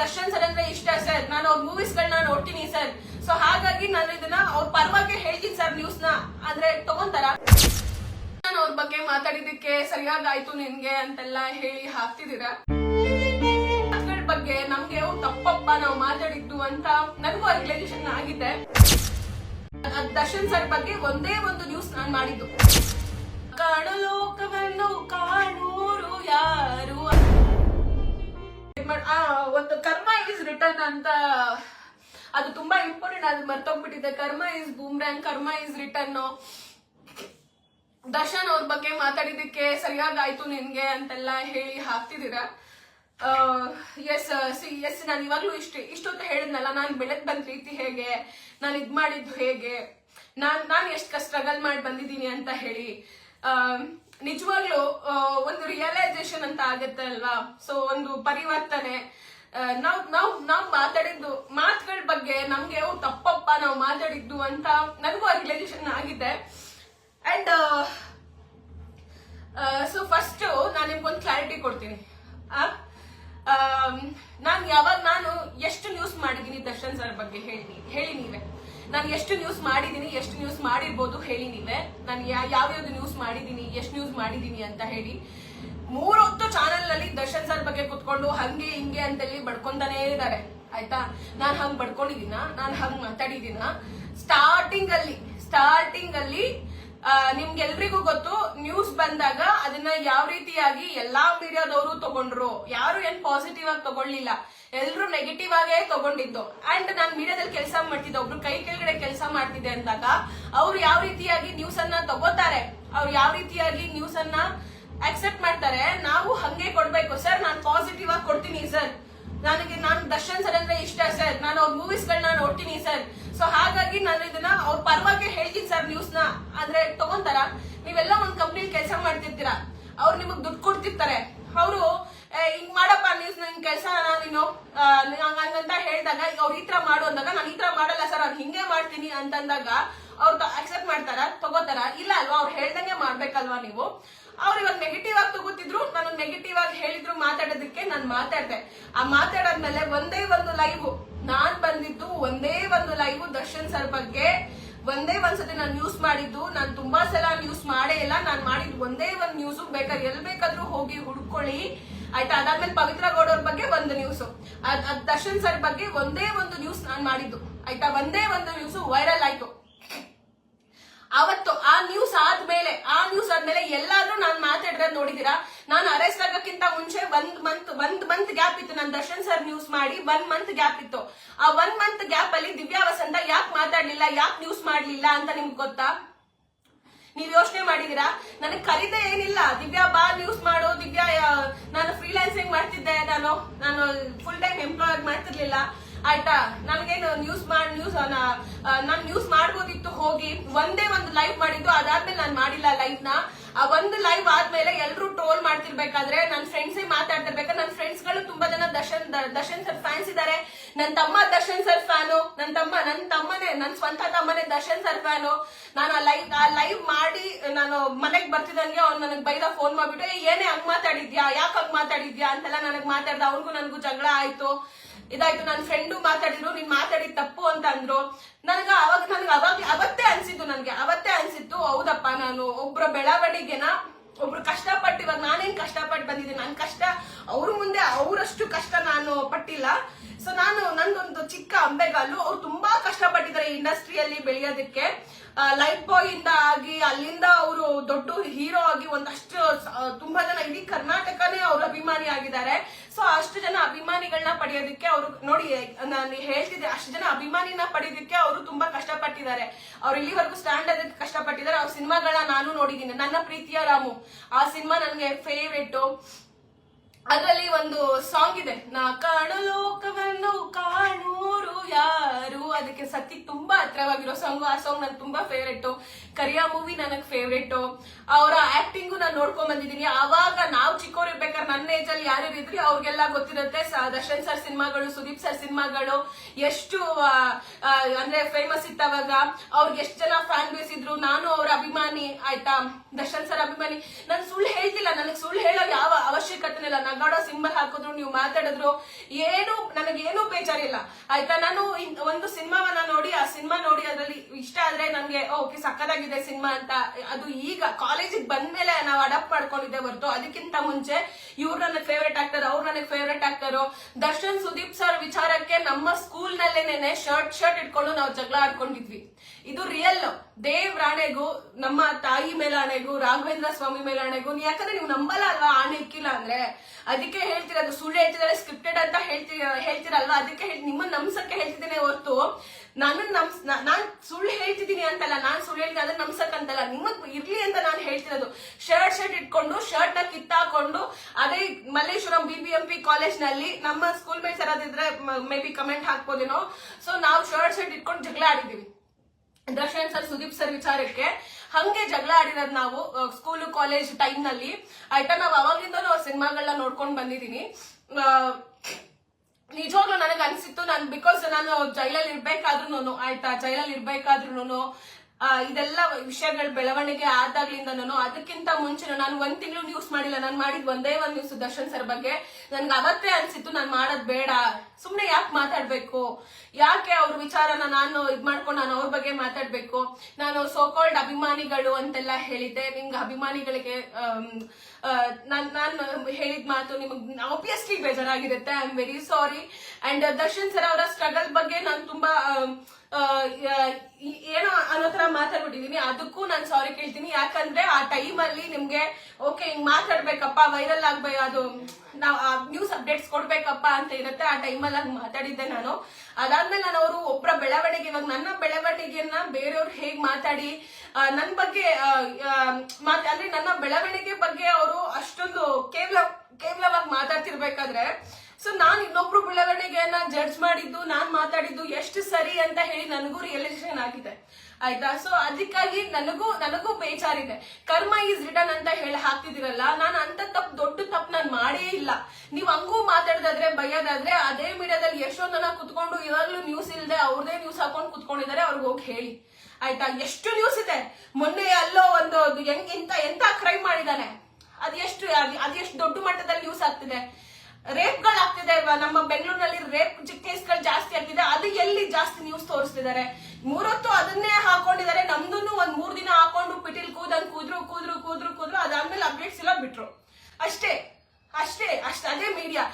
Darshan sir ಅಂದ್ರೆ ಇಷ್ಟ sir ನಾನು ಅವ್ರ ಮೂವೀಸ್ ಗಳನ್ನ ನೋಡ್ತೀನಿ ಸರ್ ಸೊ ಹಾಗಾಗಿ ನಾನು ಇದನ್ನ ಅವ್ರ ಪರವಾಗಿ ಹೇಳ್ತೀನಿ ಸರ್ ನ್ಯೂಸ್ನ. ಆದ್ರೆ ತಗೊಂತಾರ? ನಾನು ಅವ್ರ ಬಗ್ಗೆ ಮಾತಾಡಿದಕ್ಕೆ ಸರಿಯಾಗಿ ಆಯ್ತು ನಿನ್ಗೆ ಅಂತೆಲ್ಲ ಹೇಳಿ ಹಾಕ್ತಿದ್ದೀರಾ? ಬಗ್ಗೆ ನಮ್ಗೆ ತಪ್ಪಪ್ಪ ನಾವು ಮಾತಾಡಿದ್ದು ಅಂತ ನನಗೂ ರಿಲೇಷನ್ ಆಗಿದೆ. ದರ್ಶನ್ ಸರ್ ಬಗ್ಗೆ ಒಂದೇ ಒಂದು ನ್ಯೂಸ್ ನಾನು ಮಾಡಿದ್ದು. ಕಾಣಲೋಕವನ್ನು ಕಾಣೂರು ಯಾರು ಒಂದು ಕರ್ಮ ಇಸ್ ರಿಟರ್ನ್ ಅಂತ, ಅದು ತುಂಬಾ ಇಂಪಾರ್ಟೆಂಟ್ ಅದು ಮರ್ತೋಗ್ಬಿಟ್ಟಿದೆ. ಕರ್ಮ ಇಸ್ ಬೂಮ್ರ್ಯಾಂಗ್ ಕರ್ಮ ಇಸ್ ರಿಟರ್ನ್ ದರ್ಶನ್ ಅವ್ರ ಬಗ್ಗೆ ಮಾತಾಡಿದಕ್ಕೆ ಸರಿಯಾಗಿ ಆಯ್ತು ನಿನ್ಗೆ ಅಂತೆಲ್ಲ ಹೇಳಿ ಹಾಕ್ತಿದ್ದೀರಾ? ಎಸ್ ಸಿ ಎಸ್ ನಾನು ಇವಾಗ್ಲೂ ಇಷ್ಟು, ಇಷ್ಟೊತ್ತು ಹೇಳಿದ್ನಲ್ಲ, ನಾನು ಬೆಳೆದ್ ಬಂದ ರೀತಿ ಹೇಗೆ, ನಾನು ಇದ್ ಮಾಡಿದ್ದು ಹೇಗೆ, ನಾನ್, ನಾನು ಎಷ್ಟು ಸ್ಟ್ರಗಲ್ ಮಾಡಿ ಬಂದಿದ್ದೀನಿ ಅಂತ ಹೇಳಿ. ನಿಜವಾಗ್ಲೂ ಒಂದು ರಿಯಲೈಸೇಷನ್ ಅಂತ ಆಗುತ್ತೆ ಅಲ್ವಾ? ಸೊ ಒಂದು ಪರಿವರ್ತನೆ. ನಾವ್ ನಾವ್ ನಾವ್ ಮಾತಾಡಿದ್ದು, ಮಾತುಗಳ ಬಗ್ಗೆ ನಮ್ಗೆ ತಪ್ಪಪ್ಪ ನಾವು ಮಾತಾಡಿದ್ದು ಅಂತ ನನಗೂ ರಿಯಲೈಸೇಷನ್ ಆಗಿದೆ. ಅಂಡ್ ಸೊ ಫಸ್ಟ್ ನಾನು ನಿಮ್ಗೊಂದು ಕ್ಲಾರಿಟಿ ಕೊಡ್ತೀನಿ. ನಾನು ಯಾವಾಗ ನಾನು ಎಷ್ಟು ನ್ಯೂಸ್ ಮಾಡಿದ್ದೀನಿ ದರ್ಶನ್ ಸರ್ ಬಗ್ಗೆ ಹೇಳಿ ಹೇಳಿ ನೀವೇ. ನಾನು ಎಷ್ಟು ನ್ಯೂಸ್ ಮಾಡಿದ್ದೀನಿ, ಎಷ್ಟು ನ್ಯೂಸ್ ಮಾಡಿರ್ಬೋದು ಹೇಳಿ ನೀವೇ. ನಾನು ಯಾವ್ಯಾವ್ದು ನ್ಯೂಸ್ ಮಾಡಿದ್ದೀನಿ, ಎಷ್ಟು ನ್ಯೂಸ್ ಮಾಡಿದ್ದೀನಿ ಅಂತ ಹೇಳಿ. ಮೂರೊತ್ತು ಚಾನೆಲ್ನಲ್ಲಿ ದರ್ಶನ್ ಸರ್ ಬಗ್ಗೆ ಕುತ್ಕೊಂಡು ಹಂಗೆ ಹಿಂಗೆ ಅಂತೇಳಿ ಬಡ್ಕೊಂತಾನೆ ಇದ್ದಾರೆ. ಆಯ್ತಾ? ನಾನ್ ಹಂಗ್ ಬಡ್ಕೊಂಡಿದ್ದೀನ? ನಾನ್ ಹಂಗ್ ಮಾತಾಡಿದ್ದೀನ? ಸ್ಟಾರ್ಟಿಂಗ್ ಅಲ್ಲಿ ಸ್ಟಾರ್ಟಿಂಗ್ ಅಲ್ಲಿ ನಿಮ್ಗೆಲ್ರಿಗೂ ಗೊತ್ತು ನ್ಯೂಸ್ ಬಂದಾಗ ಅದನ್ನ ಯಾವ ರೀತಿಯಾಗಿ ಎಲ್ಲಾ ಮೀಡಿಯಾದವರು ತಗೊಂಡ್ರು. ಯಾರು ಏನ್ ಪಾಸಿಟಿವ್ ಆಗಿ ತಗೊಳ್ಳಿಲ್ಲ. ಎಲ್ರು ನೆಗೆಟಿವ್ ಆಗೇ ತಗೊಂಡಿದ್ದು. ಅಂಡ್ ನಾನ್ ಮೀಡಿಯಾದಲ್ಲಿ ಕೆಲಸ ಮಾಡ್ತಿದ್ದೆ, ಒಬ್ರು ಕೈ ಕೆಳಗಡೆ ಕೆಲಸ ಮಾಡ್ತಿದ್ದೆ ಅಂದಾಗ, ಅವ್ರು ಯಾವ ರೀತಿಯಾಗಿ ನ್ಯೂಸ್ ಅನ್ನ ತಗೋತಾರೆ, ಅವ್ರು ಯಾವ ರೀತಿಯಾಗಿ ನ್ಯೂಸ್ ಅನ್ನ ಅಕ್ಸೆಪ್ಟ್ ಮಾಡ್ತಾರೆ, ನಾವು ಹಂಗೆ ಕೊಡ್ಬೇಕು. ಸರ್ ನಾನು ಪಾಸಿಟಿವ್ ಆಗಿ ಕೊಡ್ತೀನಿ ಸರ್ ನನಗೆ, ನಾನು ದರ್ಶನ್ ಸರ್ ಅಂದ್ರೆ ಇಷ್ಟ ಸರ್ ನಾನು ಅವ್ರ ಮೂವೀಸ್ ಗಳನ್ನ ನೋಡ್ತೀನಿ ಸರ್ ಸೊ ಹಾಗಾಗಿ ನಾನು ಇದನ್ನ ಅವ್ರ ಪರವಾಗಿ ಹೇಳ್ತೀನಿ ಸರ್ ನ್ಯೂಸ್ನ ಅಂದ್ರೆ ತಗೊಂತಾರ? ನೀವೆಲ್ಲ ಒಂದ್ ಕಂಪ್ನಿಲಿ ಕೆಲಸ ಮಾಡ್ತಿರ್ತೀರಾ? ಅವ್ರು ನಿಮಗ್ ದುಡ್ಡು ಕೊಡ್ತಿರ್ತಾರೆ. ಅವರು ಹಿಂಗ್ ಮಾಡಪ್ಪ ನ್ಯೂಸ್ ನಿನ್ ಕೆಲಸ ನೀನು. ಹಂಗಂತ ಹೇಳಿದಾಗ ಅವ್ರು ಈ ತರ ಮಾಡು ಅಂದಾಗ, ನಾನು ಈ ತರ ಮಾಡಲ್ಲ ಸರ್ ಅವ್ರು ಹಿಂಗೆ ಮಾಡ್ತೀನಿ ಅಂತಂದಾಗ ಅವ್ರು ಅಕ್ಸೆಪ್ಟ್ ಮಾಡ್ತಾರ, ತಗೋತಾರ. ಇಲ್ಲ ಅಲ್ವಾ, ಅವ್ರು ಹೇಳ್ದಂಗೆ ಮಾಡ್ಬೇಕಲ್ವಾ ನೀವು? ಅವ್ರು ಇವಾಗ ನೆಗೆಟಿವ್ ಆಗಿ ತಗೋತಿದ್ರು, ನಾನು ನೆಗೆಟಿವ್ ಆಗಿ ಹೇಳಿದ್ರು ಮಾತಾಡೋದಕ್ಕೆ ನಾನು ಮಾತಾಡ್ದೆ. ಆ ಮಾತಾಡಾದ್ಮೇಲೆ ಒಂದೇ ಒಂದು ಲೈವ್ ಒಂದೇ ಒಂದು ಲೈವ್ ದರ್ಶನ್ ಸರ್ ಬಗ್ಗೆ ಒಂದೇ ಒಂದ್ಸತಿ ನಾನು ನ್ಯೂಸ್ ಮಾಡಿದ್ದು. ನಾನು ತುಂಬಾ ಸಲ ನ್ಯೂಸ್ ಮಾಡೇ ಇಲ್ಲ. ನಾನು ಮಾಡಿದ್ದು ಒಂದೇ ಒಂದ್ ನ್ಯೂಸ್ ಬೇಕಾದ್ರೆ ಎಲ್ ಬೇಕಾದ್ರೂ ಹೋಗಿ ಹುಡ್ಕೊಳ್ಳಿ. ಆಯ್ತಾ? ಅದಾದ್ಮೇಲೆ ಪವಿತ್ರ ಗೌಡ್ ಅವ್ರ ಬಗ್ಗೆ ಒಂದು ನ್ಯೂಸ್ ದರ್ಶನ್ ಸರ್ ಬಗ್ಗೆ ಒಂದೇ ಒಂದು ನ್ಯೂಸ್ ನಾನು ಮಾಡಿದ್ದು. ಆಯ್ತಾ? ಒಂದೇ ಒಂದು ನ್ಯೂಸ್ ವೈರಲ್ ಆಯ್ತು. ಅವತ್ತು ಆ ನ್ಯೂಸ್ ಆದ್ಮೇಲೆ, ಆ ನ್ಯೂಸ್ ಆದ್ಮೇಲೆ ಎಲ್ಲಾದ್ರೂ ನಾನು ಮಾತಾಡ್ರೆ ನೋಡಿದೀರಾ? ನಾನು ಅರೆಸ್ಟ್ ಆಗೋಕ್ಕಿಂತ ಮುಂಚೆ ಒಂದ್ ಒಂದ್ ಮಂತ್ ಗ್ಯಾಪ್ ಇತ್ತು ನನ್ ದರ್ಶನ್ ಸರ್ ನ್ಯೂಸ್ ಮಾಡಿ ಒನ್ ಮಂತ್ ಗ್ಯಾಪ್ ಇತ್ತು. ಆ ಒನ್ ಮಂತ್ ಗ್ಯಾಪ್ ಅಲ್ಲಿ ದಿವ್ಯಾ ವಸಂತ ಯಾಕೆ ಮಾತಾಡ್ಲಿಲ್ಲ, ಯಾಕೆ ನ್ಯೂಸ್ ಮಾಡ್ಲಿಲ್ಲ ಅಂತ ನಿಮ್ಗೆ ಗೊತ್ತಾ? ನೀವ್ ಯೋಚನೆ ಮಾಡಿದೀರಾ? ನನಗೆ ಕರೀದೇ ಏನಿಲ್ಲ. ದಿವ್ಯಾ ಬಾ ನ್ಯೂಸ್ ಮಾಡು. ದಿವ್ಯಾ ನಾನು ಫ್ರೀಲಾನ್ಸಿಂಗ್ ಮಾಡ್ತಿದ್ದೆ. ನಾನು ನಾನು ಫುಲ್ ಟೈಮ್ ಎಂಪ್ಲಾಯ್ ಮಾಡ್ತಿರ್ಲಿಲ್ಲ. ಆಯ್ತಾ? ನನ್ಗೇನು ನ್ಯೂಸ್ ಮಾಡಿ ನ್ಯೂಸ್ ನಾನು ನ್ಯೂಸ್ ಮಾಡ್ಬೋದಿತ್ತು ಹೋಗಿ. ಒಂದೇ ಒಂದು ಲೈವ್ ಮಾಡಿದ್ದು. ಅದಾದ್ಮೇಲೆ ನಾನು ಮಾಡಿಲ್ಲ ಲೈವ್ನ. ಆ ಒಂದು ಲೈವ್ ಆದ್ಮೇಲೆ ಎಲ್ರು ಟ್ರೋಲ್ ಮಾಡ್ತಿರ್ಬೇಕಾದ್ರೆ ನನ್ನ ಫ್ರೆಂಡ್ಸೇ ಮಾತಾಡ್ತಿರ್ಬೇಕಾದ್ರೆ ನನ್ನ ಫ್ರೆಂಡ್ಸ್ಗಳು ತುಂಬಾ ಜನ ದರ್ಶನ್ ದ- ದರ್ಶನ್ ಸರ್ ಫ್ಯಾನ್ಸ್ ಇದಾರೆ ನನ್ನ ತಮ್ಮ ದರ್ಶನ್ ಸರ್ ಫ್ಯಾನು. ನನ್ನ ತಮ್ಮ ನನ್ನ ತಮ್ಮನೇ ನನ್ನ ಸ್ವಂತ ತಮ್ಮನೇ ದರ್ಶನ್ ಸರ್ ಫ್ಯಾನು. ನಾನು ಆ ಲೈವ್ ಆ ಲೈವ್ ಮಾಡಿ ನಾನು ಮನೆಗೆ ಬರ್ತಿದ್ದಂಗೆ ಅವ್ನು ನನಗೆ ಬೈದ ಫೋನ್ ಮಾಡ್ಬಿಟ್ಟು "ಏ, ಏನೇ ಹಂಗೆ ಮಾತಾಡಿದ್ಯಾ? ಯಾಕೆ ಹಂಗೆ ಮಾತಾಡಿದ್ಯಾ? ಅಂತೆಲ್ಲ ನನಗೆ ಮಾತಾಡ್ದ. ಅವ್ರಿಗೂ ನನಗೂ ಜಗಳ ಆಯ್ತು. ಇದಾಯ್ತು ನನ್ನ ಫ್ರೆಂಡು ಮಾತಾಡಿದ್ರು ನೀನ್ ಮಾತಾಡಿದ ತಪ್ಪು ಅಂತ ಅಂದ್ರು. ನನಗ ಅವಾಗ ನನಗೆ ಅವಾಗ ಅವತ್ತೇ ಅನ್ಸಿದ್ದು ನನಗೆ. ಅವತ್ತೇ ಅನ್ಸಿತ್ತು ಹೌದಪ್ಪ ನಾನು ಒಬ್ಬರ ಬೆಳವಣಿಗೆನ ಒಬ್ರು ಕಷ್ಟಪಟ್ಟು ಇವಾಗ ನಾನೇನ್ ಕಷ್ಟಪಟ್ಟು ಬಂದಿದ್ದೀನಿ. ನನ್ನ ಕಷ್ಟ ಅವ್ರ ಮುಂದೆ ಅವರಷ್ಟು ಕಷ್ಟ ನಾನು ಪಟ್ಟಿಲ್ಲ. ಸೊ ನಾನು ನಂದೊಂದು ಚಿಕ್ಕ ಅಂಬೆಗಾಲು. ಅವ್ರು ತುಂಬಾ ಕಷ್ಟಪಟ್ಟಿದ್ದಾರೆ ಇಂಡಸ್ಟ್ರಿಯಲ್ಲಿ ಬೆಳೆಯೋದಕ್ಕೆ. ಲೈಫ್ ಬಾಯ್ ಇಂದ ಆಗಿ ಅಲ್ಲಿಂದ ಅವರು ದೊಡ್ಡ ಹೀರೋ ಆಗಿ ಒಂದಷ್ಟು ತುಂಬಾ ಜನ ಇಡೀ ಕರ್ನಾಟಕನೇ ಅವರು ಅಭಿಮಾನಿ ಆಗಿದ್ದಾರೆ. ಸೊ ಅಷ್ಟು ಜನ ಅಭಿಮಾನಿಗಳನ್ನ ಪಡೆಯೋದಕ್ಕೆ ಅವರು ನೋಡಿ, ನಾನು ಹೇಳ್ತಿದ್ದೆ, ಅಷ್ಟು ಜನ ಅಭಿಮಾನಿನ ಪಡೆಯೋದಕ್ಕೆ ಅವರು ತುಂಬಾ ಕಷ್ಟಪಟ್ಟಿದ್ದಾರೆ. ಅವ್ರು ಇಲ್ಲಿವರೆಗೂ ಸ್ಟ್ಯಾಂಡ್ ಅದಕ್ಕೆ ಕಷ್ಟಪಟ್ಟಿದ್ದಾರೆ. ಅವ್ರ ಸಿನಿಮಾಗಳನ್ನ ನಾನು ನೋಡಿದ್ದೀನಿ. ನನ್ನ ಪ್ರೀತಿಯ ರಾಮು. ಆ ಸಿನಿಮಾ ನನಗೆ ಫೇವ್ರೇಟ್ ಅದರಲ್ಲಿ ಒಂದು ಸಾಂಗ್ ಇದೆ. ನಾ ಕಾಣು ಲೋಕವನ್ನು ಕಾಣೂರು ಯಾರು? ಅದಕ್ಕೆ ಸತ್ತಿ ತುಂಬಾ ಹತ್ರವಾಗಿರೋ ಸಾಂಗ್ ಆ ಸಾಂಗ್ ನನ್ಗೆ ತುಂಬಾ ಫೇವ್ರೇಟ್ ಕರಿಯಾ ಮೂವಿ ನನಗ್ ಫೇವ್ರೇಟ್ ಅವರ ಆಕ್ಟಿಂಗ್ ನಾನು ನೋಡ್ಕೊಂಡ್ ಬಂದಿದ್ದೀನಿ. ಆವಾಗ ನಾವು ಚಿಕ್ಕವ್ರು ಇರ್ಬೇಕಾದ್ರೆ ನನ್ನ ಏಜ್ ಅಲ್ಲಿ ಯಾರು ಇದ್ರಿ ಅವ್ರಿಗೆಲ್ಲ ಗೊತ್ತಿರುತ್ತೆ. ದರ್ಶನ್ ಸರ್ ಸಿನಿಮಾಗಳು, ಸುದೀಪ್ ಸರ್ ಸಿನಿಮಾಗಳು. ಎಷ್ಟು ಅಂದ್ರೆ ಫೇಮಸ್ ಇತ್ತವಾಗ. ಅವ್ರಿಗೆ ಎಷ್ಟು ಜನ ಫ್ಯಾನ್ ಬೇಸ್ ಇದ್ರು. ನಾನು ಅವ್ರ ಅಭಿಮಾನಿ, ಆಯ್ತಾ? ದರ್ಶನ್ ಸರ್ ಅಭಿಮಾನಿ. ನಾನು ಸುಳ್ಳು ಹೇಳ್ತಿಲ್ಲ. ನನಗೆ ಸುಳ್ಳು ಹೇಳೋ ಯಾವ ಅವಶ್ಯಕತೆ ನಗಾಡೋ ಸಿಂಬಲ್ ಹಾಕಿದ್ರು, ನೀವು ಮಾತಾಡಿದ್ರು, ಏನು, ನನಗೇನು ಬೇಜಾರಿಲ್ಲ. ಆಯ್ತಾ, ನಾನು ಒಂದು ಸಿನಿಮಾವನ್ನ ನೋಡಿ, ಆ ಸಿನಿಮಾ ನೋಡಿ, ಅದ್ರಲ್ಲಿ ಇಷ್ಟ ಆದ್ರೆ ನನ್ಗೆ ಓಕೆ ಸಕ್ಕದಾಗಿದೆ ಸಿನಿಮಾ ಅಂತ, ಅದು ಈಗ ಕಾಲೇಜಿಗೆ ಬಂದ್ಮೇಲೆ ನಾವು ಅಡಾಪ್ಟ್ ಮಾಡ್ಕೊಂಡಿದ್ದೆ ಹೊರತು. ಅದಕ್ಕಿಂತ ಮುಂಚೆ, ಇವ್ರು ನನಗೆ ಫೇವ್ರೆಟ್ ಆಕ್ಟರ್ ಅವ್ರು ನನಗೆ favourite actor Darshan Sudeep sir ವಿಚಾರಕ್ಕೆ ನಮ್ಮ ಸ್ಕೂಲ್ ನಲ್ಲೇನೆ ಶರ್ಟ್ ಶರ್ಟ್ ಇಟ್ಕೊಂಡು ನಾವು ಜಗಳ ಆಡ್ಕೊಂಡಿದ್ವಿ. ಇದು ರಿಯಲ್ ದೇವ್ ರಾಣೆಗೂ, ನಮ್ಮ ತಾಯಿ ಮೇಲೆ ಆಣೆಗೂ ರಾಘವೇಂದ್ರ ಸ್ವಾಮಿ ಮೇಲೆ ಆಣೆಗೂ ಯಾಕಂದ್ರೆ ನೀವು ನಂಬಲ್ಲ ಅಲ್ವಾ? ಇಕ್ಕಿಲ್ಲ ಅಂದ್ರೆ ಅದಕ್ಕೆ ಹೇಳ್ತಿರೋದು ಸುಳ್ಳು ಹೇಳ್ತಿದ್ದಾರೆ ಸ್ಕ್ರಿಪ್ಟೆಡ್ ಅಂತ ಹೇಳ್ತಿ, ಹೇಳ್ತಿರಲ್ವಾ? ಅದಕ್ಕೆ ಹೇಳ್ ನಿಮ್ಮನ್ನ ನಮ್ಸಕ್ಕೆ ಹೇಳ್ತಿದ್ದೇನೆ ಹೊರತು ನನ್ನ ನಮ್ಸ್ ನಾನ್ ಸುಳ್ಳು ಹೇಳ್ತಿದ್ದೀನಿ ಅಂತಲ್ಲ, ನಾನ್ ಸುಳ್ಳು ಹೇಳ್ತೀನಿ ಅದನ್ನ ನಮ್ಸಕ್ ಅಂತಲ್ಲ ನಿಮ್ಮ ಇರ್ಲಿ ಅಂತ ನಾನು ಹೇಳ್ತಿರೋದು. ಶರ್ಟ್ ಶರ್ಟ್ ಇಟ್ಕೊಂಡು, ಶರ್ಟ್ನ ಕಿತ್ತಾಕೊಂಡು, ಅದೇ Malleshwaram B B M P ಕಾಲೇಜ್ನಲ್ಲಿ ನಮ್ಮ ಸ್ಕೂಲ್ ಮೇಟ್ಸ್ ಯಾರಾದಿದ್ರೆ ಮೇ ಬಿ ಕಮೆಂಟ್ ಹಾಕ್ಬೋದೇನೋ. ಸೊ ನಾವು ಶರ್ಟ್ ಶರ್ಟ್ ಇಟ್ಕೊಂಡು ಜಗಳ ಆಡಿದೀವಿ ದರ್ಶನ್ ಸರ್, ಸುದೀಪ್ ಸರ್ ವಿಚಾರಕ್ಕೆ, ಹಂಗೆ ಜಗಳ ಆಡಿರೋದು ನಾವು ಸ್ಕೂಲ್ ಕಾಲೇಜ್ ಟೈಮ್ನಲ್ಲಿ. ಆಯ್ತಾ, ನಾವು ಸಿನಿಮಾಗಳನ್ನ ನೋಡ್ಕೊಂಡು ಬಂದಿದ್ದೀನಿ. ನಿಜವಾಗ್ಲೂ ನನಗೆ ಅನ್ಸಿತ್ತು ನಾನು ಬಿಕಾಸ್ ನಾನು ಜೈಲಲ್ಲಿ ಇರ್ಬೇಕಾದ್ರೂ ಆಯ್ತಾ? ಜೈಲಲ್ಲಿ ಇರ್ಬೇಕಾದ್ರೂ ಇದೆಲ್ಲ ವಿಷಯಗಳ ಬೆಳವಣಿಗೆ ಆದಾಗ್ಲಿಂದನೂ ಅದಕ್ಕಿಂತ ಮುಂಚೆ ನಾನು ಒಂದ್ ತಿಂಗಳು ನ್ಯೂಸ್ ಮಾಡಿಲ್ಲ. ನಾನು ಮಾಡಿದ್ ಒಂದೇ ಒಂದ್ ನ್ಯೂಸ್ ದರ್ಶನ್ ಸರ್ ಬಗ್ಗೆ. ನನ್ಗೆ ಅವತ್ತೇ ಅನ್ಸಿತ್ತು, ನಾನು ಮಾಡೋದ್ ಬೇಡ. ಸುಮ್ನೆ ಯಾಕೆ ಮಾತಾಡ್ಬೇಕು? ಯಾಕೆ ಅವ್ರ ವಿಚಾರನ ನಾನು ಇದ್ ಮಾಡ್ಕೊಂಡು ನಾನು ಅವ್ರ ಬಗ್ಗೆ ಮಾತಾಡ್ಬೇಕು? ನಾನು ಸೋಕೋಲ್ಡ್ ಅಭಿಮಾನಿಗಳು ಅಂತೆಲ್ಲ ಹೇಳಿದ್ದೆ. ನಿಮ್ಗೆ ಅಭಿಮಾನಿಗಳಿಗೆ ನಾನು ನಾನು ಹೇಳಿದ ಮಾತು ನಿಮಗೆ obviously ಬೇಜಾರಾಗಿರುತ್ತೆ. I am very sorry and Darshan sir ಅವರ ಸ್ಟ್ರಗಲ್ ಬಗ್ಗೆ ನಾನು ತುಂಬಾ ಏನೋ ಅನ್ನೋ ತರ ಮಾತಾಡ್ಬಿಟ್ಟಿದೀನಿ. ಅದಕ್ಕೂ ನಾನು ಸಾರಿ ಕೇಳ್ತೀನಿ. ಯಾಕಂದ್ರೆ ಆ ಟೈಮ್ ಅಲ್ಲಿ ನಿಮ್ಗೆ ಓಕೆ ಹಿಂಗ್ ಮಾತಾಡ್ಬೇಕಪ್ಪ ವೈರಲ್ ಆಗ್ಬೇಕು ಅದು, ನಾವು ನ್ಯೂಸ್ ಅಪ್ಡೇಟ್ಸ್ ಕೊಡ್ಬೇಕಪ್ಪ ಅಂತ ಇರುತ್ತೆ. ಆ ಟೈಮಲ್ಲಿ ಹಂಗ್ ಮಾತಾಡಿದ್ದೆ ನಾನು. ಅದಾದ್ಮೇಲೆ ನಾನು ಅವರು ಒಬ್ಬರ ಬೆಳವಣಿಗೆ ಇವಾಗ ನನ್ನ ಬೆಳವಣಿಗೆಯನ್ನ ಬೇರೆಯವ್ರು ಹೇಗ್ ಮಾತಾಡಿ ನನ್ನ ನನ್ ಬಗ್ಗೆ ಅಂದ್ರೆ ನನ್ನ ಬೆಳವಣಿಗೆ ಬಗ್ಗೆ ಅವರು ಅಷ್ಟೊಂದು ಕೇವಲ ಕೇವಲವಾಗಿ ಮಾತಾಡ್ತಿರ್ಬೇಕಾದ್ರೆ ಸೊ ನಾನು ಇನ್ನೊಬ್ರು ಬೆಳವಣಿಗೆಯನ್ನ ಜಡ್ಜ್ ಮಾಡಿದ್ದು, ನಾನು ಮಾತಾಡಿದ್ದು ಎಷ್ಟು ಸರಿ ಅಂತ ಹೇಳಿ ನನಗೂ ರಿಯಲೈಸೇಷನ್ ಆಗಿದೆ. ಆಯ್ತಾ? ಸೊ ಅದಕ್ಕಾಗಿ ನನಗೂ ನನಗೂ ಬೇಜಾರಿದೆ. ಕರ್ಮ ಈಸ್ ರಿಟರ್ನ್ ಅಂತ ಹೇಳಿ ಹಾಕ್ತಿದಿರಲ್ಲ ನಾನು ಅಂತ ತಪ್ಪು ದೊಡ್ಡ ತಪ್ಪು ನಾನು ಮಾಡೇ ಇಲ್ಲ. ನೀವು ಹಂಗೂ ಮಾತಾಡದಾದ್ರೆ ಬಯ್ಯೋದಾದ್ರೆ ಅದೇ ಮೀಡಿಯಾದಲ್ಲಿ ಎಷ್ಟೋ ಜನ ಕುತ್ಕೊಂಡು ಇವಾಗ್ಲೂ ನ್ಯೂಸ್ ಇಲ್ಲದೆ ಅವ್ರದೇ ನ್ಯೂಸ್ ಹಾಕೊಂಡು ಕುತ್ಕೊಂಡಿದ್ದಾರೆ ಅವ್ರಿಗೆ ಹೋಗಿ ಹೇಳಿ. ಆಯ್ತಾ? ಎಷ್ಟು ನ್ಯೂಸ್ ಇದೆ? ಮೊನ್ನೆ ಅಲ್ಲೋ ಒಂದು ಹೆಂಗ್, ಎಂತ ಎಂತ ಕ್ರೈಮ್ ಮಾಡಿದಾನೆ ಅದೆಷ್ಟು ಎಷ್ಟು ದೊಡ್ಡ ಮಟ್ಟದಲ್ಲಿ ನ್ಯೂಸ್ ಆಗ್ತಿದೆ? ರೇಪ್ಗಳು ಆಗ್ತಿದೆ ಅಲ್ವಾ? ನಮ್ಮ ಬೆಂಗಳೂರಿನಲ್ಲಿ ರೇಪ್ ಕೇಸ್ಗಳು ಜಾಸ್ತಿ ಆಗ್ತಿದೆ. ಅದು ಎಲ್ಲಿ ಜಾಸ್ತಿ ನ್ಯೂಸ್ ತೋರಿಸ್ತಿದ್ದಾರೆ? ಮೂರೊತ್ತು ಅದನ್ನೇ ಹಾಕೊಂಡಿದ್ದಾರೆ. ನಮ್ದು ಒಂದ್ ಮೂರ್ ದಿನ ಹಾಕೊಂಡು ಪಿಟಿಲ್ ಕೂದನ್ ಕೂದ್ರು ಕೂದ್ರು ಕೂದ್ರು ಕೂದ್ರು, ಅದಾದ್ಮೇಲೆ ಅಪ್ಡೇಟ್ಸ್ ಎಲ್ಲ ಬಿಟ್ರು. ಅಷ್ಟೇ ಅಷ್ಟೇ ಅಷ್ಟೇ, ಅದೇ ಮೀಡಿಯಾ